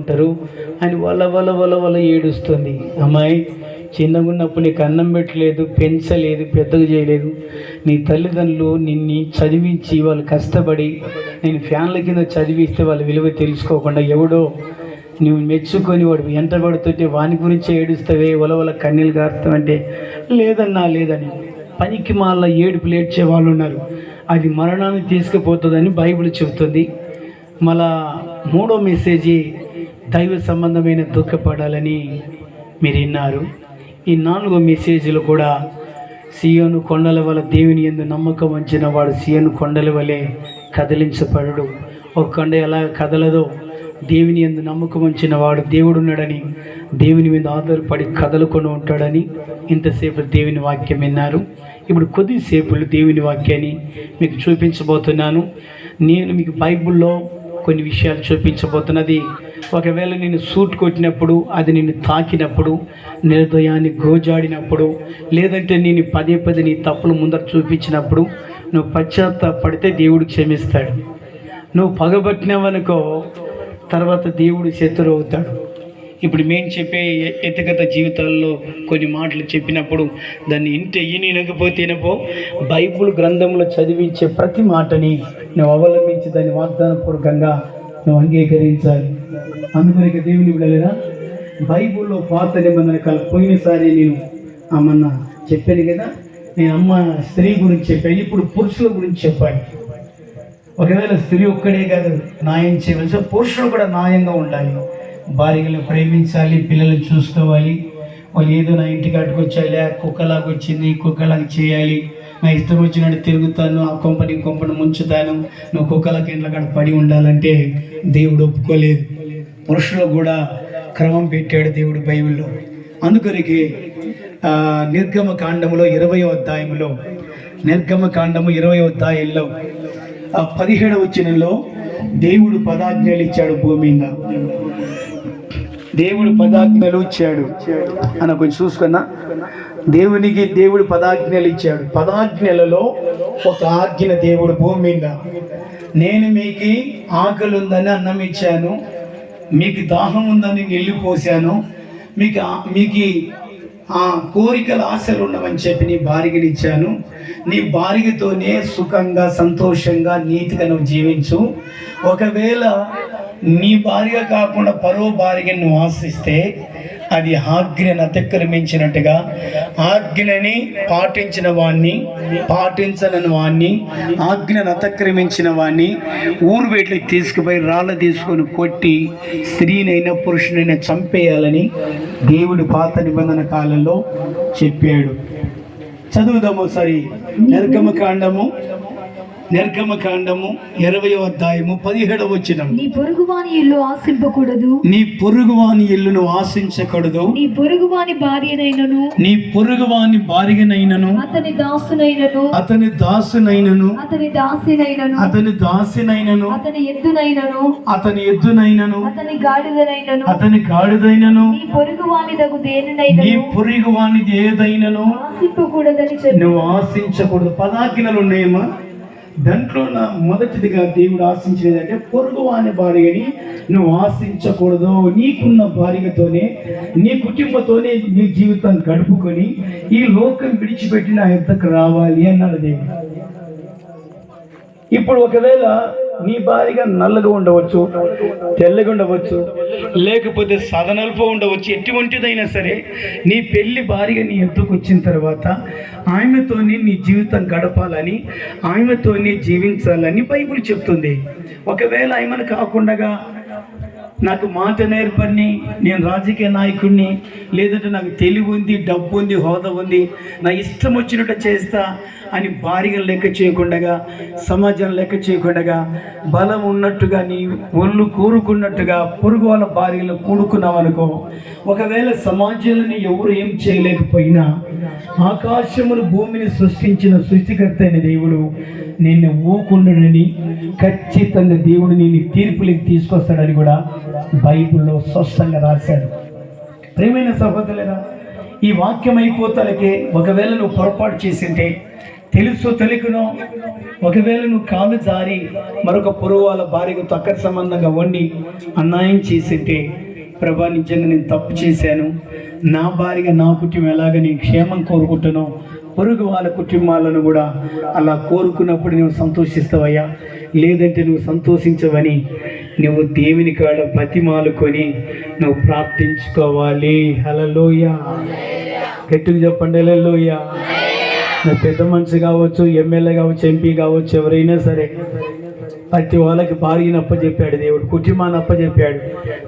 ఉంటారు అని వల వల వల వల ఏడుస్తుంది. అమ్మాయి చిన్నగా ఉన్నప్పుడు నీకు అన్నం పెట్టలేదు పెంచలేదు పెద్దగా చేయలేదు. నీ తల్లిదండ్రులు నిన్ను చదివించి వాళ్ళు కష్టపడి నేను ఫ్యాన్ల కింద చదివిస్తే వాళ్ళ విలువ తెలుసుకోకుండా ఎవడో నువ్వు మెచ్చుకొని వాడు వెంట పడుతుంటే వాని గురించి ఏడుస్తావే వలవల కన్నీళ్ళు కారుతావంటే లేదన్నా లేదని పనికి మాల ఏడుపులు ఏడ్చే వాళ్ళు ఉన్నారు. అది మరణాన్ని తీసుకుపోతుందని బైబిల్ చెబుతుంది. మళ్ళా మూడో మెసేజీ దైవ సంబంధమైన దుఃఖపడాలని మీరు విన్నారు. ఈ నాలుగో మెసేజ్లు కూడా సియోను కొండల వల్ల దేవుని ఎందు నమ్మకం ఉంచిన వాడు సియోను కొండల వలె కదిలించబడడు. ఒక కొండ ఎలా కదలదో దేవుని ఎందు నమ్మకం ఉంచిన వాడు దేవుడు ఉన్నాడని దేవుని మీద ఆధారపడి కదలుకొని ఉంటాడని ఇంతసేపు దేవుని వాక్యం విన్నారు. ఇప్పుడు కొద్దిసేపులు దేవుని వాక్యాన్ని మీకు చూపించబోతున్నాను. నేను మీకు బైబిల్లో కొన్ని విషయాలు చూపించబోతున్నది. ఒకవేళ నేను సూట్ కొట్టినప్పుడు అది నిన్ను తాకినప్పుడు నిర్దయాన్ని గోజాడినప్పుడు లేదంటే నేను పదే పదే నీ తప్పులు ముందర చూపించినప్పుడు నువ్వు పశ్చాత్తాపడితే దేవుడు క్షమిస్తాడు. నువ్వు పగబట్టినావనుకో తర్వాత దేవుడు శత్రువు అవుతాడు ఇప్పుడు మేము చెప్పే ఎతగత జీవితాల్లో కొన్ని మాటలు చెప్పినప్పుడు దాన్ని ఇంటి ఈయన వినకపోతే బైబుల్ గ్రంథంలో చదివించే ప్రతి మాటని నువ్వు అవలంబించి దాన్ని వాగ్దానపూర్వకంగా నువ్వు అంగీకరించాలి. అందుకని దేవుని విడలేదా బైబుల్లో పాత నిబంధన కాల పోయినసారి నేను అమ్మన్న చెప్పాను కదా నేను అమ్మ స్త్రీ గురించి చెప్పాను ఇప్పుడు పురుషుల గురించి చెప్పాను ఒకవేళ స్త్రీ ఒక్కడే కాదు న్యాయం చేయవలసి పురుషులు కూడా న్యాయంగా ఉండాలి. భార్యలను ప్రేమించాలి పిల్లల్ని చూసుకోవాలి. వాళ్ళు ఏదో నా ఇంటికి అట్టుకొచ్చాలే కుక్కలాగా వచ్చింది కుక్కలాగా చేయాలి. నా ఇష్టం వచ్చినట్టు తిరుగుతాను ఆ కొంపని కొంపను కొంపని ముంచుతాను. నువ్వు కుక్కలకి ఇంట్లో కాడ పడి ఉండాలంటే దేవుడు ఒప్పుకోలేదు. పురుషులకు కూడా క్రమం పెట్టాడు దేవుడు బైబిల్లో. అందుకొరికి నిర్గమ కాండములో ఇరవై అధ్యాయంలో నిర్గమ కాండము ఇరవై అధ్యాయంలో ఆ పదిహేడవ వచనంలో దేవుడు పదాజ్ఞలు ఇచ్చాడు భూమి మీద. దేవుడు పదాజ్ఞలు ఇచ్చాడు. అని కొంచెం చూసుకున్నా. దేవునికి దేవుడు పదాజ్ఞలు ఇచ్చాడు. పదాజ్ఞలలో ఒక ఆజ్ఞ దేవుడు భూమి మీద. నేను మీకు ఆకలి ఉందని అన్నం ఇచ్చాను. మీకు దాహం ఉందని నీళ్ళు పోసాను మీకు మీకు ఆ కోరికల ఆశలు ఉండవని చెప్పి నీ భార్యని ఇచ్చాను. నీ భార్యతోనే సుఖంగా సంతోషంగా నీతిగా నువ్వు జీవించు. ఒకవేళ నీ భార్య కాకుండా పరో భార్యని నువ్వు ఆశిస్తే అది ఆజ్ఞను అతిక్రమించినట్టుగా ఆజ్ఞని పాటించిన వాణ్ణి పాటించని వాణ్ణి ఆజ్ఞను అతిక్రమించిన వాణ్ణి ఊరు వేట్లకి తీసుకుపోయి రాళ్ళ తీసుకొని కొట్టి స్త్రీనైనా పురుషునైనా చంపేయాలని దేవుడు పాత నిబంధన కాలంలో చెప్పాడు. చదువుదాము సరి నిర్గమ కాండము నిర్గమ కాండము ఇరవై అధ్యాయము పదిహేడవ వచ్చిన నీ పొరుగువాని ఇల్లు ఆశింపకూడదు. నీ పొరుగువాని ఇల్లును ఆశించకూడదు. నీ పొరుగువాని భార్యనైనను. నీ పొరుగువాని భార్యనైనను. అతని దాసునైనను. అతని దాసునైనను. అతని దాసినైనను. అతని దాసినైనను. అతని ఎద్దునైనను. అతని ఎద్దునైనను. అతని గాడిదనైనను. అతని గాడిదైనను. నీ పొరుగువాని తగు నీ దేనినైనను పొరుగువాని ఏదైనను. ఆశింపకూడదని చెప్పి. నువ్వు ఆశించకూడదు. పదాజ్ఞలు ఉన్నాయమ్మా. దాంట్లో నా మొదటిదిగా దేవుడు ఆశించేది అంటే పొరుగు వాని భార్యని నువ్వు ఆశించకూడదు. నీకున్న భార్యతోనే నీ కుటుంబంతోనే నీ జీవితం గడుపుకొని ఈ లోకం విడిచిపెట్టి నా యుద్ధకు రావాలి అన్నాడు దేవుడు. ఇప్పుడు ఒకవేళ నీ భార్యగా నల్లగా ఉండవచ్చు తెల్లగా ఉండవచ్చు లేకపోతే సదనల్ప ఉండవచ్చు ఎటువంటిదైనా సరే నీ పెళ్ళి భార్యగా నీ ఎద్దుకు వచ్చిన తర్వాత ఆమెతోనే నీ జీవితం గడపాలని ఆమెతోనే జీవించాలని బైబుల్ చెప్తుంది. ఒకవేళ ఆమెను కాకుండా నాకు మాట నేర్పని నేను రాజకీయ నాయకుడిని. లేదంటే నాకు తెలివి ఉంది డబ్బు ఉంది హోదా ఉంది నా ఇష్టం వచ్చినట్టు చేస్తా అని భారీగా లెక్క చేయకుండా సమాజం లెక్క చేయకుండా బలం ఉన్నట్టుగా నీ ఒళ్ళు కూరుకున్నట్టుగా పొరుగు వాళ్ళ భార్యలు కూడుకున్నావనుకో ఒకవేళ సమాజంలో ఎవరు ఏం చేయలేకపోయినా ఆకాశములు భూమిని సృష్టించిన సృష్టికర్త అయిన దేవుడు నిన్ను ఊకుండునని ఖచ్చితంగా దేవుడు నిన్ను తీర్పులకి తీసుకొస్తాడని కూడా బైబిల్లో స్పష్టంగా రాశాడు ప్రేమైన సహోదరులరా ఈ వాక్యం అయిపోతలకే ఒకవేళ నువ్వు పొరపాటు చేసింటే తెలుసు తెలుకునో ఒకవేళ నువ్వు కాలు జారి మరొక పొరుగు వాళ్ళ భార్యకు తక్క సంబంధంగా వండి అన్యాయం చేసింటే ప్రభా నిజంగా నేను తప్పు చేశాను. నా భార్యగా నా కుటుంబం ఎలాగ నేను క్షేమం కోరుకుంటున్నావు పొరుగు వాళ్ళ కుటుంబాలను కూడా అలా కోరుకున్నప్పుడు నువ్వు సంతోషిస్తావయ్యా. లేదంటే నువ్వు సంతోషించవని. నువ్వు దేవుని కాడ బతిమాలుకొని నువ్వు ప్రార్థించుకోవాలి. హలలోయ గట్టిగా చెప్పండి హలలోయ నువ్వు పెద్ద మనిషి కావచ్చు ఎమ్మెల్యే కావచ్చు ఎంపీ కావచ్చు ఎవరైనా సరే. ప్రతి వాళ్ళకి భార్యను అప్పచెప్పాడు దేవుడు కుటుంబాన్ని అప్పచెప్పాడు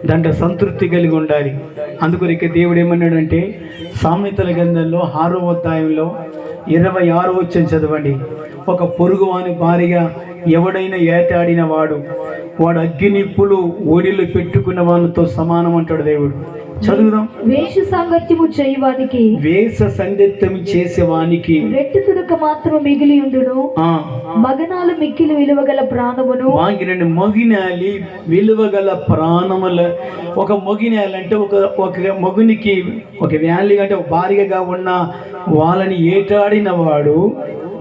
దాంట్లో సంతృప్తి కలిగి ఉండాలి. అందుకని ఇక దేవుడు ఏమన్నాడంటే సామెతల గ్రంథంలో ఆరో అధ్యాయంలో ఇరవై ఆరో వచ్చిన చదవండి. ఒక పొరుగు వాని భార్యగా ఎవడైనా ఏటాడిన వాడు వాడు అగ్గి నిప్పులు ఓడిలు పెట్టుకున్న వానితో సమానం అంటాడు దేవుడు. చదువుదాం. వేష సాంగత్యము చేయువానికి వేస సంగత్యం చేసేవానికి రెట్టు తుడక మాత్రం మిగిలి ఉండును. మగనాలు మిక్కిలి విలువగల ప్రాణమును. వాగిన మొగినాలి విలువగల ప్రాణముల. ఒక మొగినాలి అంటే ఒక ఒక మొగునికి ఒక వ్యాలి అంటే ఒక భార్యగా ఉన్న వాళ్ళని ఏటాడినవాడు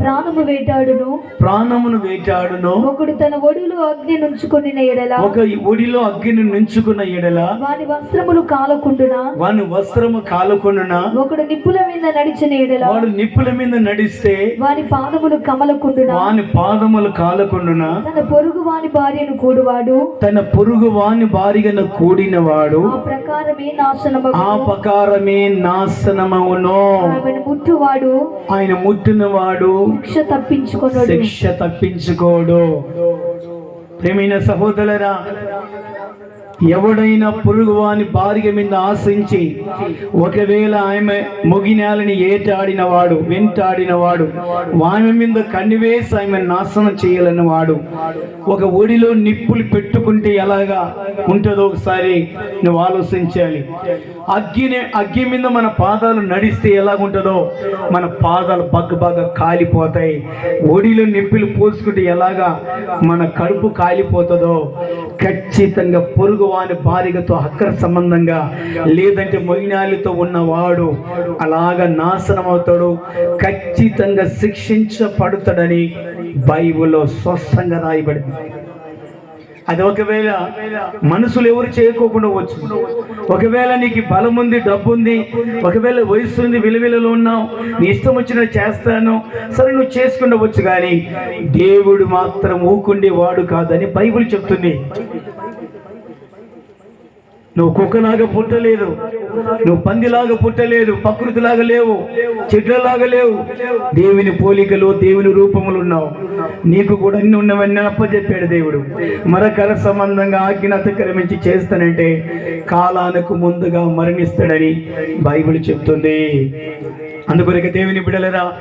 ప్రాణము వేటాడును. ప్రాణమును వేటాడును. ఒకడు తన ఒడిలో అగ్ని నుంచుకొని ఎడల. ఒక ఒడిలో అగ్గిని నుంచుకున్న ఎడల. వాని వస్త్రములు కాలకుండున? వాని వస్త్రము కాలుకొనున ఒకడు నిప్పుల మీద నడిచిన ఎడల. వాడు నిప్పుల మీద నడిస్తే వాని పాదములు కమలకుండున? వాని పాదములు కాలకుండున? తన పొరుగు వాని భార్యను కూడువాడు. తన పురుగు వాని భార్యను కూడిన వాడు ఆ ప్రకారమే నాశనము ఆ ప్రకారమే నాశనమవును ఆమెను ముట్టువాడు. ఆయన ముట్టిన వాడు శిక్ష తప్పించుకోడు శిక్ష తప్పించుకోడు. ప్రేమైన సహోదరరా ఎవడైనా పురుగు వాని భార్య మీద ఆశించి ఒకవేళ ఆమె మొగినాలని ఏటాడిన వాడు వెంటాడిన వాడు ఆమె మీద కన్నివేసి ఆమె నాశనం చేయాలని వాడు ఒక ఒడిలో నిప్పులు పెట్టుకుంటే ఎలాగా ఉంటుందో ఒకసారి నువ్వు ఆలోచించాలి. అగ్గిని అగ్గి మీద మన పాదాలు నడిస్తే ఎలాగుంటుందో మన పాదాలు బగ్గ బాగా కాలిపోతాయి. ఒడిలో నిప్పులు పోసుకుంటే ఎలాగా మన కడుపు కాలిపోతుందో ఖచ్చితంగా పొరుగు వాని భార్యతో అక్కర సంబంధంగా లేదంటే మొయినాలితో ఉన్నవాడు అలాగ నాశనం అవుతాడు ఖచ్చితంగా శిక్షించబడతాడని బైబిల్లో స్పష్టంగా రాయబడింది. అది ఒకవేళ మనుషులు ఎవరు చేయకోకుండా వచ్చు ఒకవేళ నీకు బలం ఉంది డబ్బు ఉంది ఒకవేళ వయసు ఉంది విలువిలలో ఉన్నావు నీ ఇష్టం వచ్చిన చేస్తాను సరే నువ్వు చేసుకుండవచ్చు కానీ దేవుడు మాత్రం ఊకుండే వాడు కాదని బైబిల్ చెప్తుంది. నువ్వు కుక్క నాగ పుట్టలేదు. నువ్వు పందిలాగా పుట్టలేదు ప్రకృతిలాగా లేవు చెట్లలాగా లేవు. దేవుని పోలికలు దేవుని రూపములు ఉన్నావు. నీకు కూడా అన్ని ఉన్నవన్నీ అప్పచెప్పాడు దేవుడు. మరకర సంబంధంగా ఆజ్ఞ అతిక్రమించి చేస్తానంటే కాలానికి ముందుగా మరణిస్తాడని బైబిల్ చెప్తుంది. అందుకొరక దేవుని బిడలరా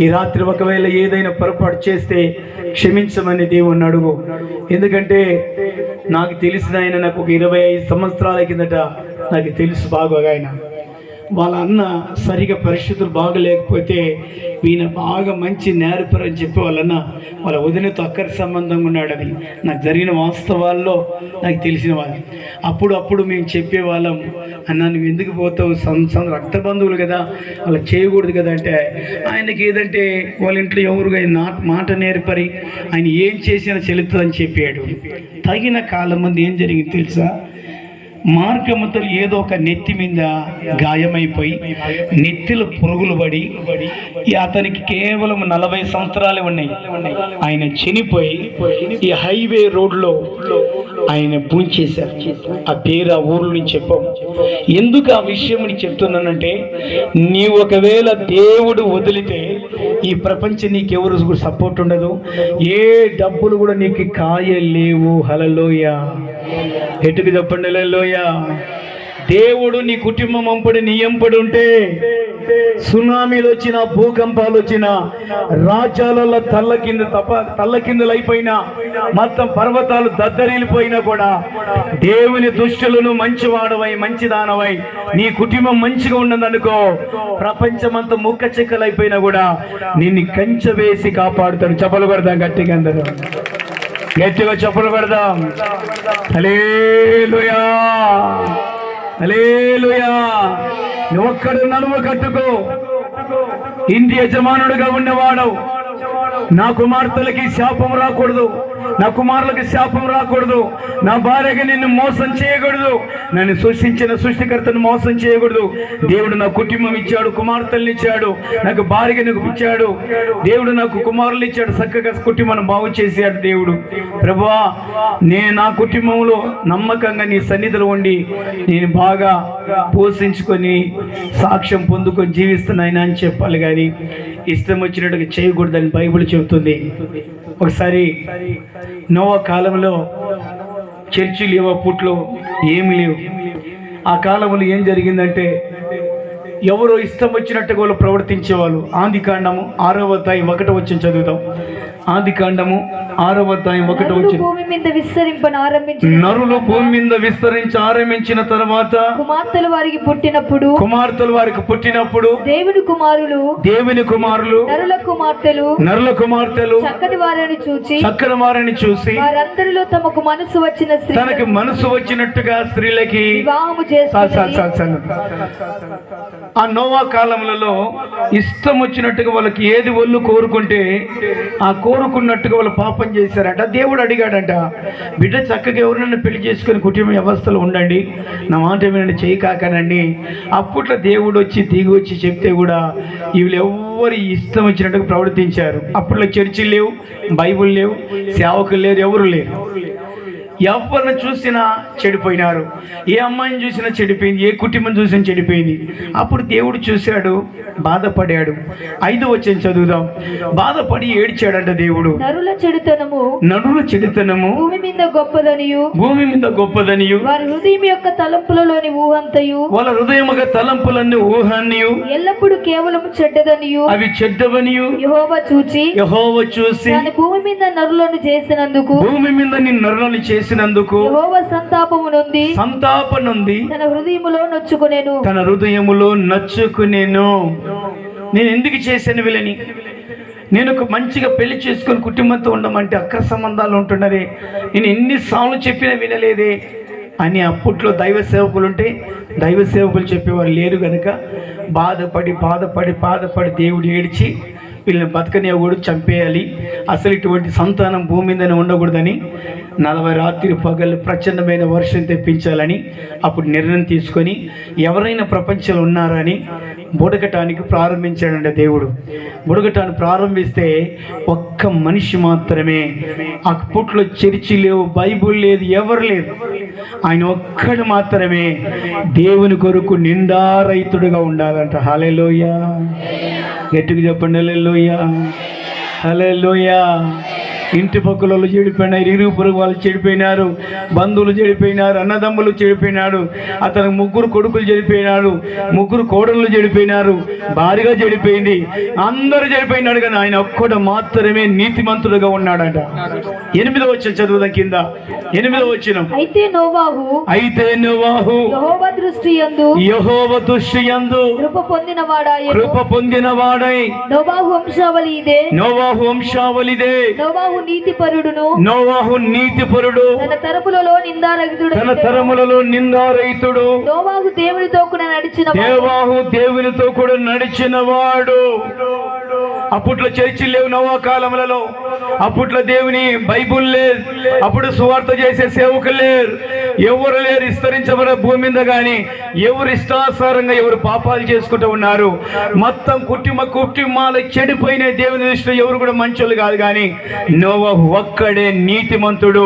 ఈ రాత్రి ఒకవేళ ఏదైనా పొరపాటు చేస్తే క్షమించమని దేవుణ్ణి అడుగు. ఎందుకంటే నాకు తెలిసిన ఆయన నాకు ఒక ఇరవై ఐదు సంవత్సరాల కిందట నాకు తెలుసు బాగా ఆయన. వాళ్ళ అన్న సరిగా పరిస్థితులు బాగలేకపోతే ఈయన బాగా మంచి నేర్పరని చెప్పి వాళ్ళన్న వాళ్ళ వదినతో అక్కడి సంబంధంగా ఉన్నాడు అది. నాకు జరిగిన వాస్తవాల్లో నాకు తెలిసిన వాళ్ళు. అప్పుడు అప్పుడు మేము చెప్పేవాళ్ళం అన్న నువ్వు ఎందుకు పోతావు? సం సం రక్త బంధువులు కదా అలా చేయకూడదు కదా అంటే ఆయనకి ఏదంటే వాళ్ళ ఇంట్లో ఎవరు నా మాట నేర్పరి ఆయన ఏం చేసినా చెల్లుతుందని చెప్పాడు. తగిన కాలం మంది ఏం జరిగింది తెలుసా? మార్గమతలు ఏదో ఒక నెత్తి మీద గాయమైపోయి నెత్తిలో పురుగులు పడి అతనికి కేవలం నలభై సంవత్సరాలే ఉన్నాయి. ఆయన చనిపోయి ఈ హైవే రోడ్లో ఆయన పూంచేశారు ఆ పేరు ఆ ఊరు నుంచి చెప్పాం. ఎందుకు ఆ విషయం చెప్తున్నానంటే నీ ఒకవేళ దేవుడు వదిలితే ఈ ప్రపంచం నీకు ఎవరు సపోర్ట్ ఉండదు. ఏ డబ్బులు కూడా నీకు కాయలేవు హలలోయ ఎటుకు చెప్పండి లోయ దేవుడు నీ కుటుంబం అంపడి నీ ఎంపడి ఉంటే సునామీలు వచ్చిన భూకంపాలు వచ్చిన రాజ్యాలలో తల్ల కింద తప తల్ల కిందలు అయిపోయినా మొత్తం పర్వతాలు దద్దరిల్లిపోయినా కూడా దేవుని దుష్టులను మంచివాడవై మంచిదానవై నీ కుటుంబం మంచిగా ఉన్నదనుకో ప్రపంచమంతా ముక్క చెక్కలు అయిపోయినా కూడా నిన్ను కంచె వేసి కాపాడుతాడు. చెప్పలు కొడదాం గట్టిగా అందరూ. గట్టిగా చెప్పులు పెడదాం హల్లెలూయా. ఒక్కడు నువ్వొక్కడ కట్టుకో. ఇంటి యజమానుడుగా ఉన్నవాడవు. నా కుమార్తెలకి శాపం రాకూడదు. నా కుమారులకి శాపం రాకూడదు. నా భార్యకి నిన్ను మోసం చేయకూడదు. నన్ను సృష్టించిన సృష్టికర్తను మోసం చేయకూడదు. దేవుడు నా కుటుంబం ఇచ్చాడు కుమార్తెల్ని ఇచ్చాడు నాకు భార్యకి నాకు ఇచ్చాడు. దేవుడు నాకు కుమారులు ఇచ్చాడు చక్కగా కుటుంబాన్ని బాగు చేశాడు దేవుడు. ప్రభువా నేను నా కుటుంబంలో నమ్మకంగా నీ సన్నిధిలో ఉండి నేను బాగా పోషించుకొని సాక్ష్యం పొందుకొని జీవిస్తున్నాయినా అని చెప్పాలి కానీ ఇష్టం వచ్చినట్టుగా చేయకూడదని బైబిల్ చెబుతుంది. ఒకసారి నోవా కాలంలో చర్చి లేవు అప్పట్లో ఏమి లేవు. ఆ కాలంలో ఏం జరిగిందంటే ఎవరో ఇష్టం వచ్చినట్టుగా వాళ్ళు ప్రవర్తించేవాళ్ళు. ఆది కాండము ఆరవ అధ్యాయం ఒకటి వచ్చి చదువుతాం. ఆది కాండము ఆరవ అధ్యాయం ఒకటి వచ్చి భూమి మీద విస్తరింపను ఆరంభించిన నరులు భూమి మీద విస్తరించి ఆరంభించిన తర్వాత కుమార్తెలు వారికి పుట్టినప్పుడు కుమార్తెలు వారికి పుట్టినప్పుడు దేవుని కుమారులు దేవుని కుమారులు నరుల కుమార్తెలు నరుల కుమార్తెలు చక్కటి వారిని చూచి చక్కని వారిని చూసి వారందరిలో తమకు మనసు వచ్చిన స్త్రీ తనకి మనసు వచ్చినట్టుగా స్త్రీలకి వివాహము చాలు, ఆ నోవా కాలంలో ఇష్టం వచ్చినట్టుగా వాళ్ళకి ఏది ఒళ్ళు కోరుకుంటే ఆ కోరుకున్నట్టుగా వాళ్ళు పాపం చేశారంట. దేవుడు అడిగాడంట బిడ్డ చక్కగా ఎవరినైనా పెళ్ళి చేసుకుని కుటుంబ వ్యవస్థలో ఉండండి. నా మాట ఏమైనా చేయి కాకనండి. అప్పట్లో దేవుడు వచ్చి దిగి వచ్చి చెప్తే కూడా వీళ్ళు ఎవరు ఇష్టం వచ్చినట్టుగా ప్రవర్తించారు. అప్పట్లో చర్చిలు లేవు బైబుల్ లేవు సేవకులు లేరు ఎవరు లేరు. ఎవరిని చూసినా చెడిపోయినారు. ఏ అమ్మాయిని చూసినా చెడిపోయింది ఏ కుటుంబం చూసినా చెడిపోయింది. అప్పుడు దేవుడు చూశాడు బాధపడాడు. ఐదు వచ్చిన చదువుదాం. బాధపడి ఏడ్చాడంట దేవుడు. నరుల చెడుతనము నడుల చెడుతనము భూమి మీద గొప్పదనియు. భూమి మీద గొప్పదనియు. వారి హృదయం యొక్క తలంపులలోని ఊహంతయు. వాళ్ళ హృదయముగా తలంపులన్నీ ఊహాన్నియు ఎల్లప్పుడూ కేవలం చెడ్డదనియు. అవి చెడ్డవనియు. యెహోవా చూచి యహోవ చూసి భూమి మీద నరులను చేసినందుకు భూమి మీద నీ నరులను చేసినందుకు యెహోవా సంతాపము నొంది సంతాపనుంది తన హృదయములో నొచ్చుకునేను. తన హృదయములో నచ్చుకునేను. నేను ఎందుకు చేశాను వీళ్ళని? నేను ఒక మంచిగా పెళ్ళి చేసుకొని కుటుంబంతో ఉండమంటే అక్ర సంబంధాలు ఉంటున్నదే నేను ఎన్నిసార్లు చెప్పినా వినలేదే. అని అప్పట్లో దైవ సేవకులు ఉంటే దైవ సేవకులు చెప్పేవారు లేరు కనుక బాధపడి బాధపడి బాధపడి దేవుడు ఏడ్చి వీళ్ళని బతకనివ్వకూడదు చంపేయాలి. అసలు ఇటువంటి సంతానం భూమి మీదనే ఉండకూడదని నలభై రాత్రి పగలు ప్రచండమైన వర్షం తెప్పించాలని అప్పుడు నిర్ణయం తీసుకొని ఎవరైనా ప్రపంచంలో ఉన్నారని బుడగటానికి ప్రారంభించాడంట దేవుడు. బుడగటాన్ని ప్రారంభిస్తే ఒక్క మనిషి మాత్రమే అప్పట్లో చర్చి లేవు బైబుల్ లేదు ఎవరు లేదు ఆయన ఒక్కడు మాత్రమే దేవుని కొరకు నిండా రైతుడుగా ఉండాలంట. హలెలోయ గట్టిగా చెప్పండి హలే లోయ ఇంటి పక్కల వాళ్ళు చెడిపోయినారు ఇరుగు పొరుగు వాళ్ళు చెడిపోయినారు బంధువులు చెడిపోయినారు అన్నదమ్ములు చెడిపోయినాడు అతనికి ముగ్గురు కొడుకులు చెడిపోయినాడు ముగ్గురు కోడళ్ళు చెడిపోయినారు భారీగా చెడిపోయింది అందరూ చెడిపోయినాడు కానీ ఆయన ఒక్కడు మాత్రమే నీతిమంతుడుగా ఉన్నాడట. ఎనిమిదో వచ్చిన చదువుదాం కింద. ఎనిమిదో వచ్చిన అయితే నోవాహు అయితే నువ్వు యెహోవా దృష్టి యందు యహోవ కృప పొందిన కృప పొందిన వాడై నోవాహు వంశావళి ఇదే. నోవాహు వంశావళిదే. నోవాహు నీతిపరుడును. నోవాహు నీతిపరుడు. తన నిందారహితుడు తన తరములలో నిందారహితుడు. నోవాహు దేవునితో కూడా నడిచిన. దేవాహు దేవునితో కూడా నడిచిన వాడు. అప్పట్లో చర్చి లేవు నవా కాలములలో. అప్పట్లో దేవుని బైబుల్ లేదు. అప్పుడు సువార్త చేసే సేవకులు లేరు. ఎవరు లేరు విస్తరించబడే భూమి మీద కానీ ఎవరు ఇష్టాసారంగా ఎవరు పాపాలు చేసుకుంటూ ఉన్నారు. మొత్తం కుటుంబ కుటుంబాలు చెడిపోయిన దేవుని దృష్టిలో ఎవరు కూడా మంచోళ్ళు కాదు కానీ నోవా ఒక్కడే నీతిమంతుడు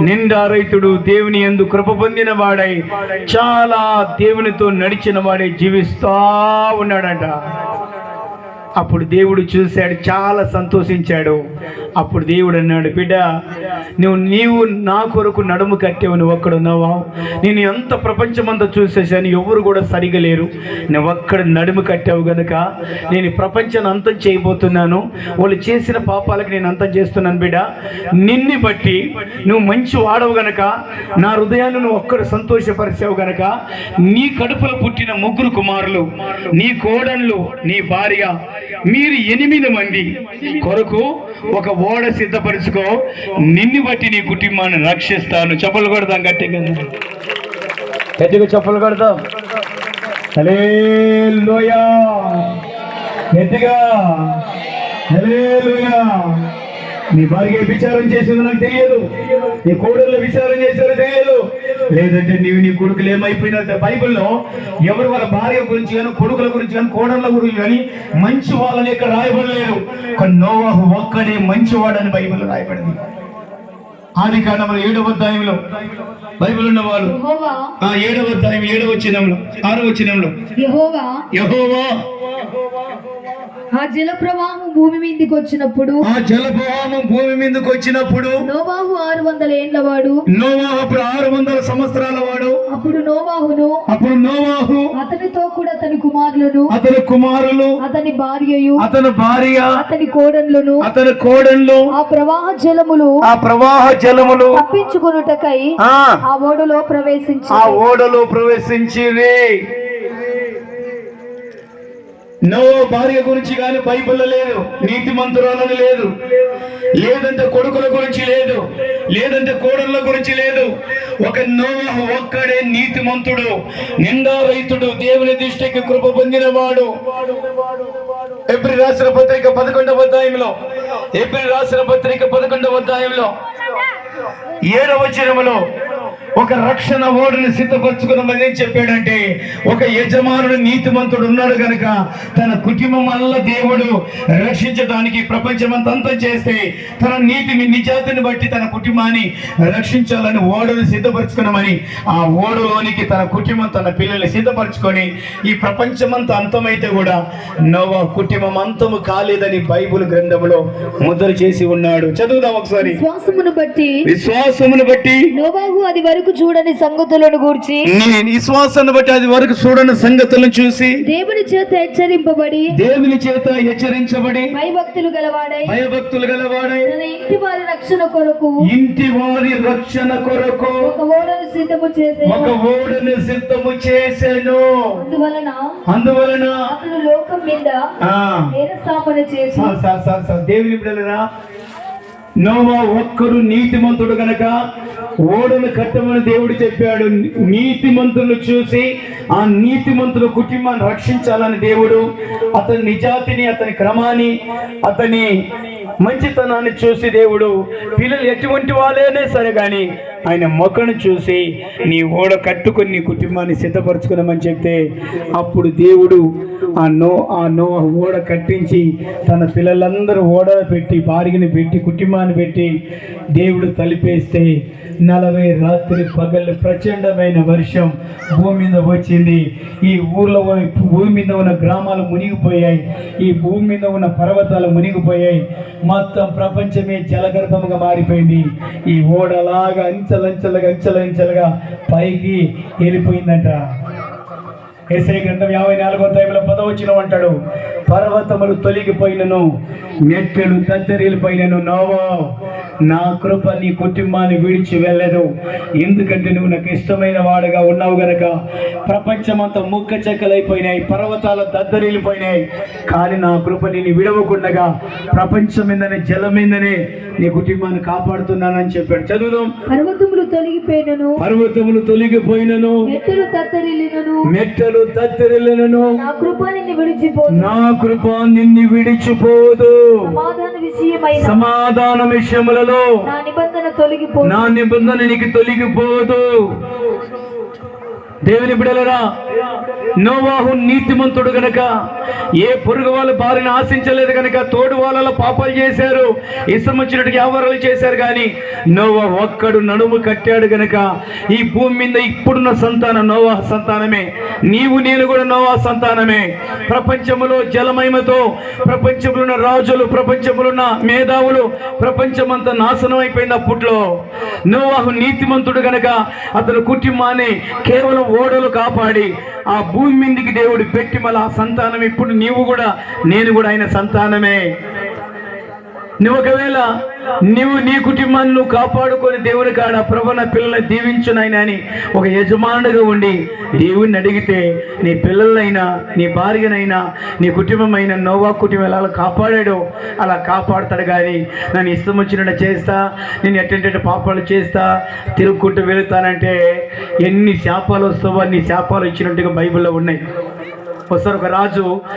నిందారైతుడు దేవుని ఎందు కృప పొందిన వాడై చాలా దేవునితో నడిచిన వాడై జీవిస్తా ఉన్నాడంట. అప్పుడు దేవుడు చూశాడు చాలా సంతోషించాడు. అప్పుడు దేవుడు అన్నాడు బిడ్డ నువ్వు నీవు నా కొరకు నడుము కట్టేవు నువ్వు ఒక్కడున్నావా నేను ఎంత ప్రపంచమంతా చూసేసాను ఎవరు కూడా సరిగా లేరు. నువ్వు ఒక్కడ నడుము కట్టావు గనుక నేను ప్రపంచాన్ని అంతం చేయబోతున్నాను. వాళ్ళు చేసిన పాపాలకు నేను అంతం చేస్తున్నాను బిడ్డ. నిన్ను బట్టి నువ్వు మంచి వాడవు గనక నా హృదయాన్ని నువ్వు ఒక్కడు సంతోషపరిచావు గనక నీ కడుపులో పుట్టిన ముగ్గురు కుమారులు నీ కోడళ్ళు నీ భార్య మీరు ఎనిమిది మంది కొరకు ఒక ఓడ సిద్ధపరుచుకో. నిన్ను బట్టి నీ కుటుంబాన్ని రక్షిస్తాను. చెప్పలు కొడదాం గట్టిగా. గట్టిగా చెప్పలు కొడదాం. గట్టిగా. నీ భార్య విచారం చేసిందో నాకు తెలియదు. నీ కోడళ్ళు విచారం చేశారో తెలియదు. లేదంటే నీవు నీ కొడుకులు ఏమైపోయినా బైబిల్లో ఎవరు వాళ్ళ భార్య గురించి కానీ కొడుకుల గురించి కానీ కోడళ్ళ గురించి కానీ మంచి వాళ్ళని ఇక్కడ రాయబడలేదు. నోవాహు ఒక్కడే మంచివాడని బైబిల్ రాయబడింది. ఆది కాండంలో ఏడవ అధ్యాయంలో బైబిల్ ఉన్న వాళ్ళు ఏడవ అధ్యాయం ఏడవ వచ్చినంలో ఆరవ వచ్చినంలో యెహోవా. యహోవా. ఆ జల ప్రవాహం భూమి మీదకి వచ్చినప్పుడు ఆ జలప్రవాహం భూమి మీదకి వచ్చినప్పుడు నోవాహు ఆరు వందల ఏండ్ల వాడు. నోవాహు అప్పుడు ఆరు వందల సంవత్సరాల వాడు. అప్పుడు నోవాహును అప్పుడు నోవాహు అతనితో కూడా అతని కుమారులను అతని కుమారులు అతని భార్యయు అతని భార్య అతని కోడన్లను అతని కోడళ్ళు ఆ ప్రవాహ జలములు ఆ ప్రవాహ జలములు తప్పించుకొనుటకై ఆ ఆ ఓడలో ప్రవేశించి ఆ ఓడలో ప్రవేశించిరి. నో భార్య గురించి కానీ బైబిల్ లేదు నీతి మంత్రాలను లేదు. లేదంటే కొడుకుల గురించి లేదు లేదంటే కోడళ్ళ గురించి లేదు. ఒక నోవహు ఒక్కడే నీతిమంతుడు నిండా రైతుడు దేవుని దృష్టికి కృప పొందినవాడు. ఏప్రిల్ రాసిన పత్రిక పదకొండవ అధ్యాయంలో ఏప్రిల్ రాసిన పత్రిక పదకొండవ అధ్యాయంలో ఏడవ చిరములో ఒక రక్షణ ఓడుని సిద్ధపరచుకున్నామని ఏం చెప్పాడంటే ఒక యజమానుడు నీతిమంతుడు ఉన్నాడు గనుక తన కుటుంబం వల్ల దేవుడు రక్షించడానికి ప్రపంచమంతా అంతం చేస్తే తన నీతిని నిజాతిని బట్టి తన కుటుంబాన్ని రక్షించాలని ఓడను సిద్ధపరచుకున్నామని ఆ ఓడలోనికి తన కుటుంబం తన పిల్లల్ని సిద్ధపరచుకొని ఈ ప్రపంచమంతా అంతమైతే కూడా నోవా కుటుంబం అంతము కాలేదని బైబిల్ గ్రంథంలో ముద్ర చేసి ఉన్నాడు. చదువుదాం ఒకసారి. విశ్వాసమును బట్టి విశ్వాసమును బట్టి నోవాహు అది వరకు చూడని సంగతులను గూర్చి నీ విశ్వాసాన్ని బట్టి అది వరకు చూడని సంగతులను చూసి దేవుని చేత హెచ్చరింపబడి దేవుని చేత హెచ్చరించబడి భయభక్తులు గలవాడై భయభక్తులు గలవాడై తన ఇంటి వారి రక్షణ కొరకు ఇంటి వారి రక్షణ కొరకు ఒక ఓడను సిద్ధము చేసే ఒక ఓడను సిద్ధము చేసెను. అందువలన అందువలన అతడు లోకం మీద ఆ. నేరస్థాపన చేసి దేవుని బిడ్డలరా నోవా ఒక్కరు నీతిమంతుడు గనక ఓడను కట్టమని దేవుడు చెప్పాడు. నీతిమంతులను చూసి ఆ నీతిమంతుల కుటుంబాన్ని రక్షించాలని దేవుడు అతని నిజాతిని అతని క్రమాన్ని అతని మంచితనాన్ని చూసి దేవుడు పిల్లలు ఎటువంటి వాళ్ళైనా సరే కానీ ఆయన మొక్కను చూసి నీ ఓడ కట్టుకొని నీ కుటుంబాన్ని సిద్ధపరచుకున్నామని చెప్తే అప్పుడు దేవుడు ఆ నో ఆ నో ఓడ కట్టించి తన పిల్లలందరూ ఓడ పెట్టి బారిగిని పెట్టి కుటుంబాన్ని పెట్టి దేవుడు తలిపేస్తే నలభై రాత్రి పగళ్ళు ప్రచండమైన వర్షం భూమి మీద వచ్చింది. ఈ ఊర్లో భూమి మీద ఉన్న గ్రామాలు మునిగిపోయాయి. ఈ భూమి మీద ఉన్న పర్వతాలు మునిగిపోయాయి. మొత్తం ప్రపంచమే జలగర్భముగా మారిపోయింది. ఈ ఓడలాగా అంచెలంచెలుగా అంచెలంచెలుగా పైకి వెళ్ళిపోయిందంట. ఎస్ఐ గ్రంథం యాభై నాలుగో అధ్యాయంలో పదవచ్చిన అంటాడు. పర్వతములు తొలగిపోయినను మెట్టెలు తద్దరిల్లిపోయినను నోవో నా కృప నీ కుటుంబాన్ని విడిచి వెళ్ళదు. ఎందుకంటే నువ్వు నాకు ఇష్టమైన వాడుగా ఉన్నావు గనక. ప్రపంచమంతా ముక్క చెక్కలైపోయినాయి పర్వతాలు దద్దరిల్లిపోయినాయి కానీ నా కృప నేను విడవకుండగా ప్రపంచం మీదనే జలం మీదనే నీ కుటుంబాన్ని కాపాడుతున్నానని చెప్పాడు. చదువుదాం. తొలగిపోయినను. పర్వతములు తొలగిపోయినను. మెట్టులు తత్తరిల్లినను. మెట్టలు తత్తరిల్లను నా కృప నిన్ను విడిచిపోదు. నా కృప నిన్ను విడిచిపోదు. సమాధాన విషయమైన సమాధాన విషయములలో నా నిబంధన తొలగిపోదు. నా నిబంధన నీకు తొలగిపోదు. దేవుని బిడలరా నోవాహు నీతిమంతుడు గనక ఏ పొరుగు వాళ్ళు భార్యను ఆశించలేదు గనక తోడు వాళ్ళ పాపాలు చేశారు ఇష్టం వచ్చినట్టు వ్యాపారాలు చేశారు కానీ నోవా ఒక్కడు నడుము కట్టాడు గనక ఈ భూమి మీద ఇప్పుడున్న సంతానం నోవా సంతానమే. నీవు నేను కూడా నోవా సంతానమే. ప్రపంచంలో జలమహిమతో ప్రపంచంలో ఉన్న రాజులు ప్రపంచంలో ఉన్న మేధావులు ప్రపంచమంతా నాశనం అయిపోయింది అప్పట్లో. నోవాహు నీతిమంతుడు గనక అతని కుటుంబాన్ని కేవలం ఓడలు కాపాడి ఆ భూ భూమి మీదకి దేవుడు పెట్టి మళ్ళీ ఆ సంతానం ఇప్పుడు నీవు కూడా నేను కూడా ఆయన సంతానమే. నువ్వు ఒకవేళ నువ్వు నీ కుటుంబాన్ని నువ్వు కాపాడుకొని దేవుని కాడ ప్రభు పిల్లల్ని దీవించునైనా అని ఒక యజమానుడిగా ఉండి దేవుణ్ణి అడిగితే నీ పిల్లలైనా నీ భార్యనైనా నీ కుటుంబం అయినా నోవా కుటుంబం ఎలా కాపాడాడో అలా కాపాడుతాడు కానీ నన్ను ఇష్టం వచ్చినట్టు చేస్తా నేను ఎట్టంటే పాపాలు చేస్తా తిరుగుకుంటూ వెళుతానంటే ఎన్ని శాపాలు వస్తావో అన్ని శాపాలు ఇచ్చినట్టుగా బైబిల్లో ఉన్నాయి. ఒకసారి ఒక రాజు